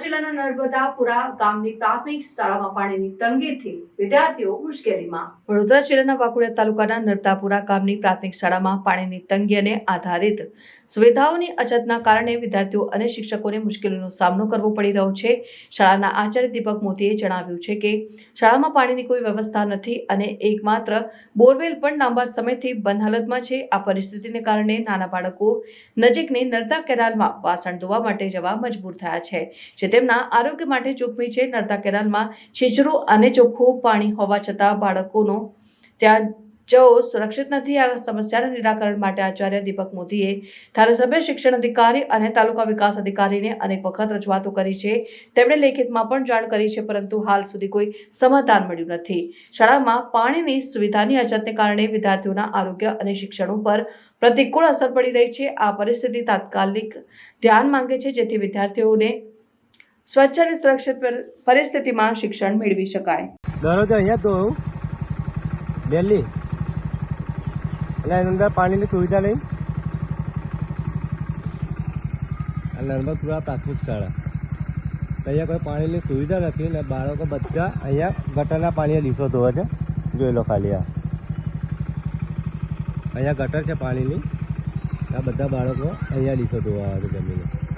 જિલ્લાના નર્મદાપુરા ગામની પ્રાથમિક શાળામાં પાણીની તંગીથી વિદ્યાર્થીઓ મુશ્કેલીમાં. વડોદરા જિલ્લાના વાકુડિયા તાલુકાના નર્મદાપુરા ગામની પ્રાથમિક શાળામાં પાણીની તંગી અને આધારિત સુવિધાઓની અછતના કારણે વિદ્યાર્થીઓ અને શિક્ષકોને મુશ્કેલીનો સામનો કરવો પડી રહ્યો છે. શાળાના આચાર્ય દીપક મોદીએ જણાવ્યું છે કે, શાળામાં પાણીની કોઈ વ્યવસ્થા નથી અને એકમાત્ર બોરવેલ પણ લાંબા સમયથી બંધ હાલતમાં છે. આ પરિસ્થિતિને કારણે નાના બાળકો નજીકની નર્મદા કેનાલમાં વાસણ ધોવા માટે જવા મજબૂર થયા છે. જે તેમના આરોગ્ય માટે જોખમી છે. નર્મદા કેનાલમાં છીછરું અને ચોખ્ખું પાણી હોવા છતાં બાળકોનો ત્યાં જવો સુરક્ષિત નથી. આ સમસ્યાના નિરાકરણ માટે આચાર્ય દીપક મોદીએ ધારાસભ્ય, શિક્ષણ અધિકારી અને તાલુકા વિકાસ અધિકારીને અનેક વખત રજૂઆતો કરી છે. તેમણે લેખિતમાં પણ જાણ કરી છે, પરંતુ હાલ સુધી કોઈ સમાધાન મળ્યું નથી. શાળામાં પાણીની સુવિધાની અછતને કારણે વિદ્યાર્થીઓના આરોગ્ય અને શિક્ષણ ઉપર પ્રતિકૂળ અસર પડી રહી છે. આ પરિસ્થિતિ તાત્કાલિક ધ્યાન માંગે છે, જેથી વિદ્યાર્થીઓને સ્વચ્છ અને સુરક્ષિત પર- પરિસ્થિતિમાં શિક્ષણ મેળવી શકાય. દરરોજ અહીંયા તો દિલ્હી અને એની અંદર પાણીની સુવિધા નહીં આ નર્મદપુરા પ્રાથમિક શાળા. અહીંયા કોઈ પાણીની સુવિધા નથી ને બાળકો બધા અહીંયા ગટરના પાણીએ લીસો ધોવે છે. જોઈ લો ખાલી આ. અહીંયા ગટર છે પાણીની. આ બધા બાળકો અહીંયા લીસો ધોવા આવે છે જમીને.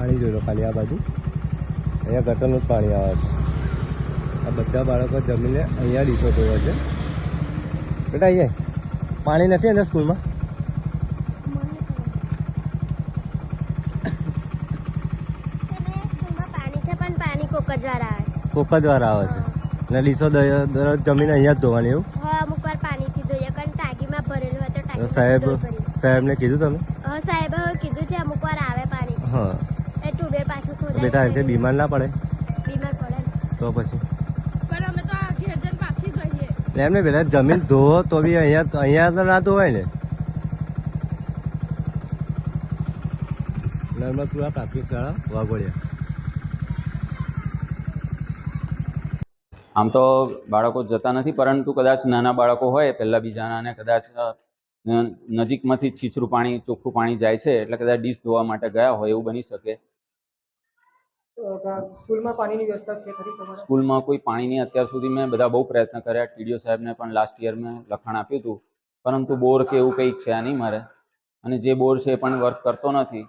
પાણી જોઈ લો ખાલી આ બાજુ. અહીંયા ગટરનું જ પાણી આવે છે. આ બધા બાળકો જમીને અહીંયા ડીશો ધોવે છે. બેટા અહીંયા પાણી નથી અંદર સ્કૂલમાં? સ્કૂલમાં પાણી છે પણ પાણી કોક જ વાર આવે છે. અને ડીશો દરરોજ જમીન અહીંયા જ ધોવાની એવું? હા અમુક વાર પાણીથી ધોઈએ કારણ ટાંકીમાં ભરેલું હોય તો સાહેબ સાહેબને કીધું તમે હા સાહેબે કીધું છે અમુક વાર આવે પાણી. હા. એ ટ્યુબવેલ પાછું ખોદાય બેટા અહીંથી બીમાર ના પડે. બીમાર પડે. તો પછી? પણ અમે તો આ ઘેર જઈને પાછી ગઈએ એટલે એમને બેટા જમીન ધોવો તો બી અહીંયા અહીંયા તો ના ધોવાય ને. નર્મદપુરા પ્રાથમિક શાળા વાઘોડિયા. આમ તો બાળકો જતા નથી પરંતુ કદાચ નાના બાળકો હોય પહેલાં બીજાના અને કદાચ નજીકમાંથી છીછરું પાણી ચોખ્ખું પાણી જાય છે એટલે કદાચ ડીશ ધોવા માટે ગયા હોય એવું બની શકે. સ્કૂલમાં પાણીની વ્યવસ્થા છે ખરી સ્કૂલમાં કોઈ પાણીની અત્યાર સુધી મેં બધા બહુ પ્રયત્ન કર્યા. ટીડીઓ સાહેબને પણ લાસ્ટ યર મેં લખાણ આપ્યું હતું. પરંતુ બોર કે એવું કંઈ છે નહીં મારે. અને જે બોર છે એ પણ વર્ક કરતો નથી.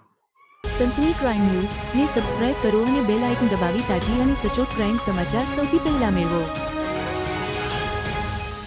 સનસની ક્રાઇમ ન્યૂઝ ને સબસ્ક્રાઇબ કરો અને બેલ આઇકન દબાવી તાજી અને સચોટ ક્રાઇમ સમાચાર સૌથી પહેલા મેળવો.